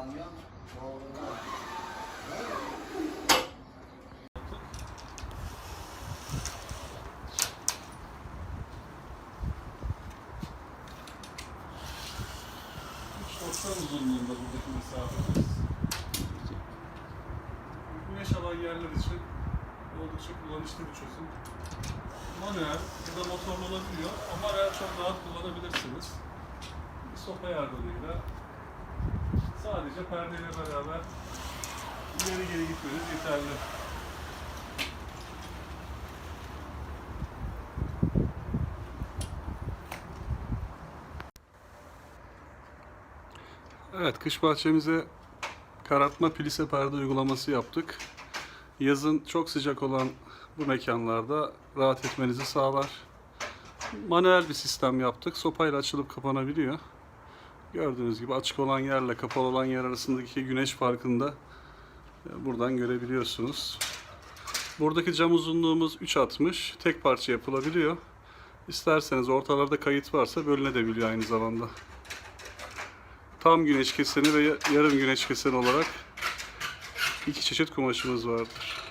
Kamyon doğru. Şortlar uzunluğunda buradaki mesafemiz. Güneş alan yerler için oldukça kullanışlı bir çözüm. Manuel ya da motorlu olabiliyor ama araç çok rahat kullanabilirsiniz. Bir sopa yardımıyla sadece perdeyle beraber ileri geri gitmeniz yeterli. Evet, kış bahçemize karartma plise perde uygulaması yaptık. Yazın çok sıcak olan bu mekanlarda rahat etmenizi sağlar. Manuel bir sistem yaptık. Sopayla açılıp kapanabiliyor. Gördüğünüz gibi açık olan yerle kapalı olan yer arasındaki güneş farkını da e, buradan görebiliyorsunuz. Buradaki cam uzunluğumuz 3.60. Tek parça yapılabiliyor. İsterseniz ortalarda kayıt varsa bölünebiliyor aynı zamanda tam güneş keseni ve ya- yarım güneş keseni olarak iki çeşit kumaşımız vardır.